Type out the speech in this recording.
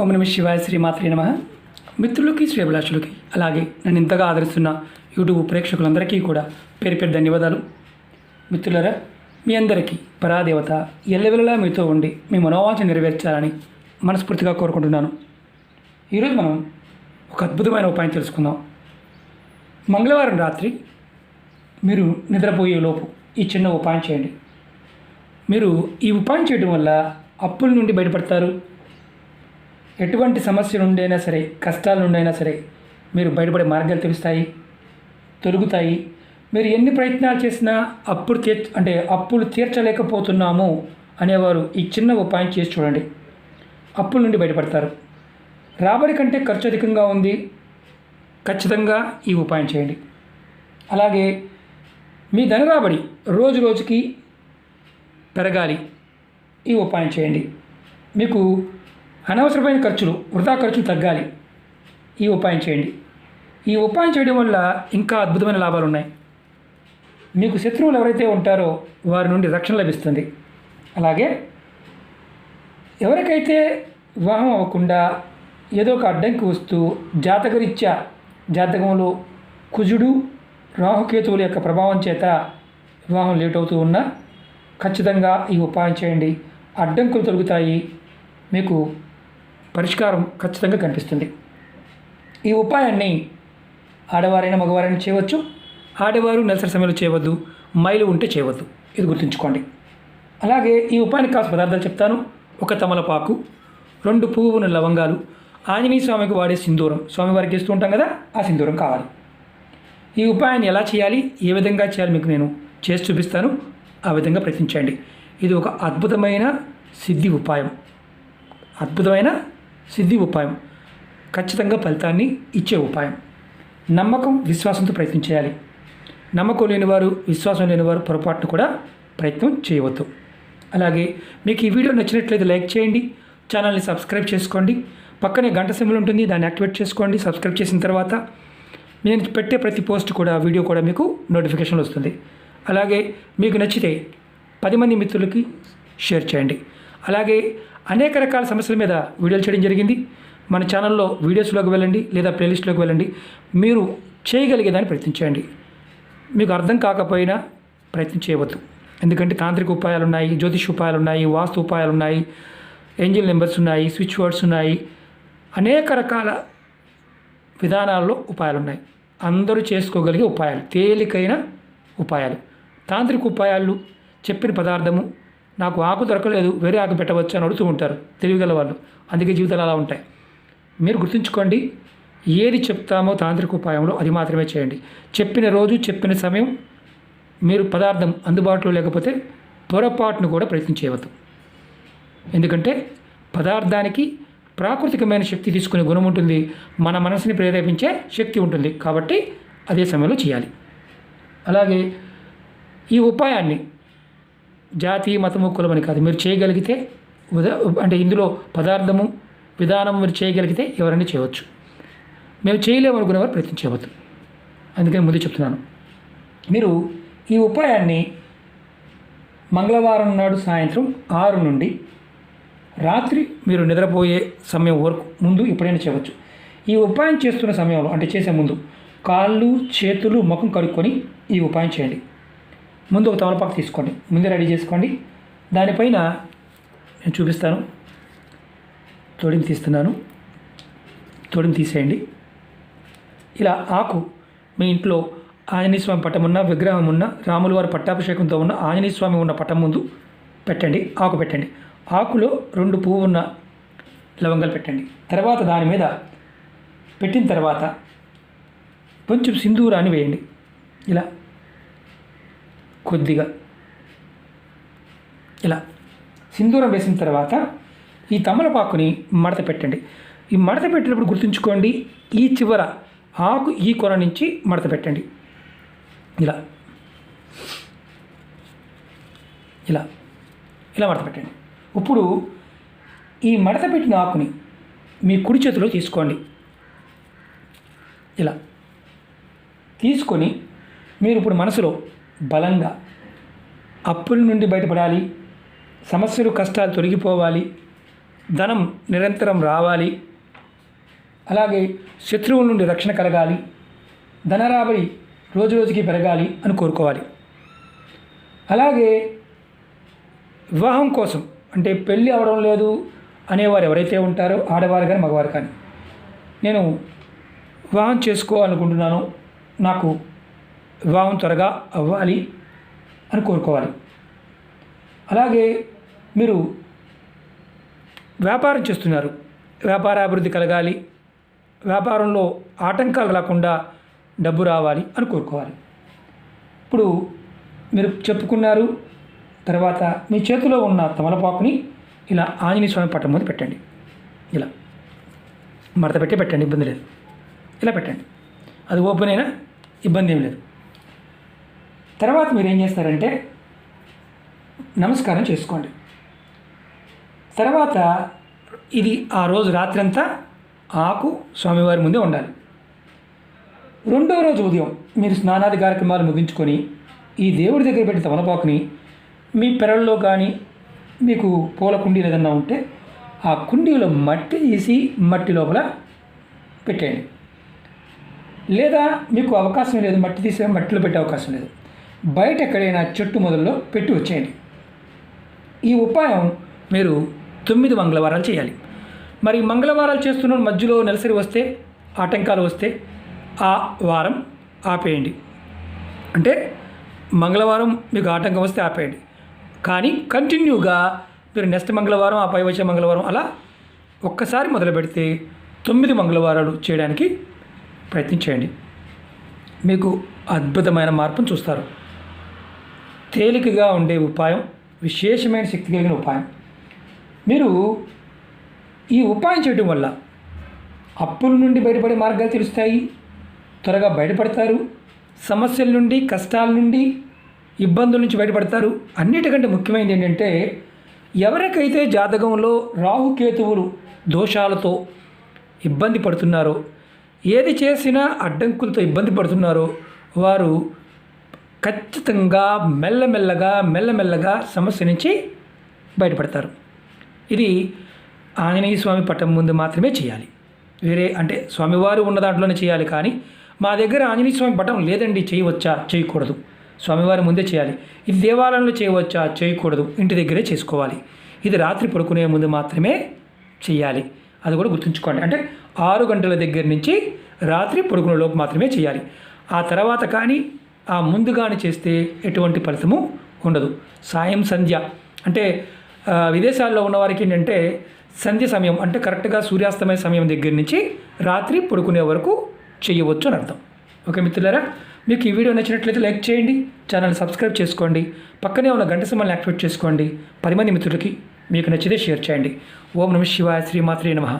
ఓం నమ శివాయ శ్రీమాత్రి నమ. మిత్రులకి శ్రీ అభిలాషులకి అలాగే నన్ను ఇంతగా ఆదరిస్తున్న యూట్యూబ్ ప్రేక్షకులందరికీ కూడా పేరు పేరు ధన్యవాదాలు. మిత్రులరా మీ అందరికీ పరాదేవత ఎల్లవెల్లలా మీతో ఉండి మీ మనోవాంఛ నెరవేర్చాలని మనస్ఫూర్తిగా కోరుకుంటున్నాను. ఈరోజు మనం ఒక అద్భుతమైన ఉపాయం తెలుసుకుందాం. మంగళవారం రాత్రి మీరు నిద్రపోయే లోపు ఈ చిన్న ఉపాయం చేయండి. మీరు ఈ ఉపాయం చేయడం వల్ల అప్పుల నుండి బయటపడతారు. ఎటువంటి సమస్య నుండి అయినా సరే కష్టాలు ఉండైనా సరే మీరు బయటపడే మార్గాలు తెలుస్తాయి తొలుగుతాయి. మీరు ఎన్ని ప్రయత్నాలు చేసినా అప్పుడు తీర్ అంటే అప్పులు తీర్చలేకపోతున్నాము అనేవారు ఈ చిన్న ఉపాయం చేసి చూడండి. అప్పుల నుండి బయటపడతారు. రాబడి కంటే ఖర్చు అధికంగా ఉంది. ఖచ్చితంగా ఈ ఉపాయం చేయండి. అలాగే మీ ధన రాబడి రోజు రోజుకి పెరగాలి. ఈ ఉపాయం చేయండి. మీకు అనవసరమైన ఖర్చులు వృధా ఖర్చులు తగ్గాలి. ఈ ఉపాయం చేయండి. ఈ ఉపాయం చేయడం వల్ల ఇంకా అద్భుతమైన లాభాలు ఉన్నాయి. మీకు శత్రువులు ఎవరైతే ఉంటారో వారి నుండి రక్షణ లభిస్తుంది. అలాగే ఎవరికైతే వివాహం అవ్వకుండా ఏదో ఒక అడ్డంకి వస్తూ జాతకరీత్యా జాతకంలో కుజుడు రాహుకేతువుల యొక్క ప్రభావం చేత వివాహం లేట్ అవుతూ ఉన్నా ఖచ్చితంగా ఈ ఉపాయం చేయండి. అడ్డంకులు తొలుగుతాయి. మీకు పరిష్కారం ఖచ్చితంగా కనిపిస్తుంది. ఈ ఉపాయాన్ని ఆడవారైనా మగవారైనా చేయవచ్చు. ఆడవారు నెలసరి సమయంలో చేయవద్దు. మైలు ఉంటే చేయవద్దు. ఇది గుర్తుంచుకోండి. అలాగే ఈ ఉపాయానికి కావాల్సిన పదార్థాలు చెప్తాను. ఒక తమలపాకు రెండు పువ్వున లవంగాలు ఆంజనేయ స్వామికి వాడే సింధూరం. స్వామివారికి ఇస్తూ ఉంటాం కదా ఆ సింధూరం కావాలి. ఈ ఉపాయాన్ని ఎలా చేయాలి? ఏ విధంగా చేయాలి మీకు నేను చేసి చూపిస్తాను. ఆ విధంగా ప్రయత్నించండి. ఇది ఒక అద్భుతమైన సిద్ధి ఉపాయం. అద్భుతమైన సిద్ధి ఉపాయం. ఖచ్చితంగా ఫలితాన్ని ఇచ్చే ఉపాయం. నమ్మకం విశ్వాసంతో ప్రయత్నం చేయాలి. నమ్మకం లేనివారు విశ్వాసం లేనివారు పొరపాటును కూడా ప్రయత్నం చేయవద్దు. అలాగే మీకు ఈ వీడియో నచ్చినట్లయితే లైక్ చేయండి ఛానల్ని సబ్స్క్రైబ్ చేసుకోండి పక్కనే గంట సింబల్ ఉంటుంది దాన్ని యాక్టివేట్ చేసుకోండి సబ్స్క్రైబ్ చేసిన తర్వాత నేను పెట్టే ప్రతి పోస్ట్ కూడా వీడియో కూడా మీకు నోటిఫికేషన్ వస్తుంది. అలాగే మీకు నచ్చితే పది మంది మిత్రులకి షేర్ చేయండి. అలాగే అనేక రకాల సమస్యల మీద వీడియోలు చేయడం జరిగింది. మన ఛానల్లో వీడియోస్లోకి వెళ్ళండి లేదా ప్లేలిస్ట్లోకి వెళ్ళండి. మీరు చేయగలిగేదాన్ని ప్రయత్నించండి మీకు అర్థం కాకపోయినా ప్రయత్నం చేయవద్దు. ఎందుకంటే తాంత్రిక ఉపాయాలు ఉన్నాయి జ్యోతిష్ ఉపాయాలు ఉన్నాయి వాస్తు ఉపాయాలు ఉన్నాయి ఏంజిల్ నెంబర్స్ ఉన్నాయి స్విచ్ వర్డ్స్ ఉన్నాయి. అనేక రకాల విధానాల్లో ఉపాయాలు ఉన్నాయి. అందరూ చేసుకోగలిగే ఉపాయాలు తేలికైన ఉపాయాలు. తాంత్రిక ఉపాయాలు చెప్పిన పదార్థము నాకు ఆకు దొరకలేదు వేరే ఆకు పెట్టవచ్చు అని అడుగుతూ ఉంటారు తెలివిగల వాళ్ళు. అందుకే జీవితాలు అలా ఉంటాయి. మీరు గుర్తుంచుకోండి ఏది చెప్తామో తాంత్రిక ఉపాయంలో అది మాత్రమే చేయండి. చెప్పిన రోజు చెప్పిన సమయం మీరు పదార్థం అందుబాటులో లేకపోతే పొరపాటును కూడా ప్రయత్నం చేయవద్దు. ఎందుకంటే పదార్థానికి ప్రాకృతికమైన శక్తి తీసుకునే గుణం ఉంటుంది మన మనసుని ప్రేరేపించే శక్తి ఉంటుంది కాబట్టి అదే సమయంలో చేయాలి. అలాగే ఈ ఉపాయాన్ని జాతి మతము కులమని కాదు. మీరు చేయగలిగితే ఉదా అంటే ఇందులో పదార్థము విధానం మీరు చేయగలిగితే ఎవరైనా చేయవచ్చు. మేము చేయలేము అనుకునేవారు ప్రయత్నం చేయవద్దు. అందుకని ముందు చెప్తున్నాను. మీరు ఈ ఉపాయాన్ని మంగళవారం నాడు సాయంత్రం ఆరు నుండి రాత్రి మీరు నిద్రపోయే సమయం వరకు ముందు ఎప్పుడైనా చేయవచ్చు. ఈ ఉపాయం చేస్తున్న సమయంలో అంటే చేసే ముందు కాళ్ళు చేతులు ముఖం కడుక్కొని ఈ ఉపాయం చేయండి. ముందు ఒక తమలపాకు తీసుకోండి. ముందే రెడీ చేసుకోండి. దానిపైన నేను చూపిస్తాను. తోడిని తీస్తున్నాను. తోడిని తీసేయండి. ఇలా ఆకు మీ ఇంట్లో ఆంజనేయ స్వామి పట్టం ఉన్న విగ్రహం ఉన్న రాముల వారి పట్టాభిషేకంతో ఉన్న ఆంజనేయ స్వామి ఉన్న పట్టం ముందు పెట్టండి. ఆకు పెట్టండి. ఆకులో రెండు పువ్వు ఉన్న లవంగాలు పెట్టండి. తర్వాత దాని మీద పెట్టిన తర్వాత కొంచెం సింధూరాన్ని వేయండి. ఇలా కొద్దిగా ఇలా సింధూరం వేసిన తర్వాత ఈ తమలపాకుని మడత పెట్టండి. ఈ మడత పెట్టినప్పుడు గుర్తుంచుకోండి ఈ చివర ఆకు ఈ కొన నుంచి మడత పెట్టండి. ఇలా. ఇలా. ఇలా మడత పెట్టండి. ఇప్పుడు ఈ మడత పెట్టిన ఆకుని మీ కుడి చేతిలో తీసుకోండి. ఇలా. తీసుకొని మీరు ఇప్పుడు మనసులో బలంగా అప్పుల నుండి బయటపడాలి సమస్యలు కష్టాలు తొలగిపోవాలి ధనం నిరంతరం రావాలి అలాగే శత్రువుల నుండి రక్షణ కలగాలి ధనరాబడి రోజు రోజుకి పెరగాలి అని కోరుకోవాలి. అలాగే వివాహం కోసం అంటే పెళ్ళి అవడం లేదు అనేవారు ఎవరైతే ఉంటారో ఆడవారు కానీ మగవారు కానీ నేను వివాహం చేసుకోవాలనుకుంటున్నాను. నాకు వివాహం త్వరగా అవ్వాలి అని కోరుకోవాలి. అలాగే మీరు వ్యాపారం చేస్తున్నారు. వ్యాపారాభివృద్ధి కలగాలి. వ్యాపారంలో ఆటంకాలు రాకుండా డబ్బు రావాలి అని కోరుకోవాలి. ఇప్పుడు మీరు చెప్పుకున్నారు తర్వాత మీ చేతిలో ఉన్న తమలపాకుని ఇలా ఆంజనేయ స్వామి పట్టం మీద పెట్టండి. ఇలా. మడత పెట్టి పెట్టండి ఇబ్బంది లేదు. ఇలా పెట్టండి. అది ఓపెన్ అయినా ఇబ్బంది ఏం లేదు. తర్వాత మీరు ఏం చేస్తారంటే నమస్కారం చేసుకోండి. తర్వాత ఇది ఆ రోజు రాత్రంతా ఆకు స్వామివారి ముందే ఉండాలి. రెండో రోజు ఉదయం మీరు స్నానాది కార్యక్రమాలు ముగించుకొని ఈ దేవుడి దగ్గర పెట్టిన తమలపాకుని మీ పెరల్లో కానీ మీకు పూల కుండీలు ఏదన్నా ఉంటే ఆ కుండీలో మట్టి తీసి మట్టి లోపల పెట్టేయండి. లేదా మీకు అవకాశం లేదు మట్టి తీసే మట్టిలో పెట్టే అవకాశం లేదు. బయట ఎక్కడైనా చెట్టు మొదల్లో పెట్టి వచ్చేయండి. ఈ ఉపాయం మీరు తొమ్మిది మంగళవారాలు చేయాలి. మరి మంగళవారాలు చేస్తున్న మధ్యలో నెలసరి వస్తే ఆటంకాలు వస్తే ఆ వారం ఆపేయండి. అంటే మంగళవారం మీకు ఆటంకం వస్తే ఆపేయండి. కానీ కంటిన్యూగా మీరు నెక్స్ట్ మంగళవారం ఆ పై వచ్చే మంగళవారం అలా ఒక్కసారి మొదలు పెడితే తొమ్మిది మంగళవారాలు చేయడానికి ప్రయత్నించేయండి. మీకు అద్భుతమైన మార్పును చూస్తారు. తేలికగా ఉండే ఉపాయం విశేషమైన శక్తి కలిగిన ఉపాయం. మీరు ఈ ఉపాయం చేయడం వల్ల అప్పుల నుండి బయటపడే మార్గాలు తెలుస్తాయి. త్వరగా బయటపడతారు. సమస్యల నుండి కష్టాల నుండి ఇబ్బందుల నుంచి బయటపడతారు. అన్నిటికంటే ముఖ్యమైనది ఏంటంటే ఎవరికైతే జాతకంలో రాహుకేతువులు దోషాలతో ఇబ్బంది పడుతున్నారో ఏది చేసినా అడ్డంకులతో ఇబ్బంది పడుతున్నారో వారు ఖచ్చితంగా మెల్లమెల్లగా మెల్లమెల్లగా సమస్య నుంచి బయటపడతారు. ఇది ఆంజనేయ స్వామి పట్టం ముందు మాత్రమే చేయాలి. వేరే అంటే స్వామివారు ఉన్న దాంట్లోనే చేయాలి కానీ మా దగ్గర ఆంజనేయ స్వామి పటం లేదండి చేయవచ్చా? చేయకూడదు. స్వామివారి ముందే చేయాలి. ఇది దేవాలయంలో చేయవచ్చా? చేయకూడదు. ఇంటి దగ్గరే చేసుకోవాలి. ఇది రాత్రి పడుకునే ముందు మాత్రమే చేయాలి. అది కూడా గుర్తుంచుకోండి. అంటే ఆరు గంటల దగ్గర నుంచి రాత్రి పడుకునే లోపు మాత్రమే చేయాలి. ఆ తర్వాత కానీ ఆ ముందుగానే చేస్తే ఎటువంటి ఫలితము ఉండదు. సాయం సంధ్య. అంటే విదేశాల్లో ఉన్నవారికి ఏంటంటే సంధ్య సమయం అంటే కరెక్ట్గా సూర్యాస్తమయ సమయం దగ్గర నుంచి రాత్రి పడుకునే వరకు చేయవచ్చు అని అర్థం. ఓకే మిత్రులారా? మీకు ఈ వీడియో నచ్చినట్లయితే లైక్ చేయండి ఛానల్ సబ్స్క్రైబ్ చేసుకోండి పక్కనే ఉన్న గంట సమయాన్ని యాక్టివేట్ చేసుకోండి. పది మంది మిత్రులకి మీకు నచ్చితే షేర్ చేయండి. ఓం నమ శివాయ శ్రీమాత్రే నమః.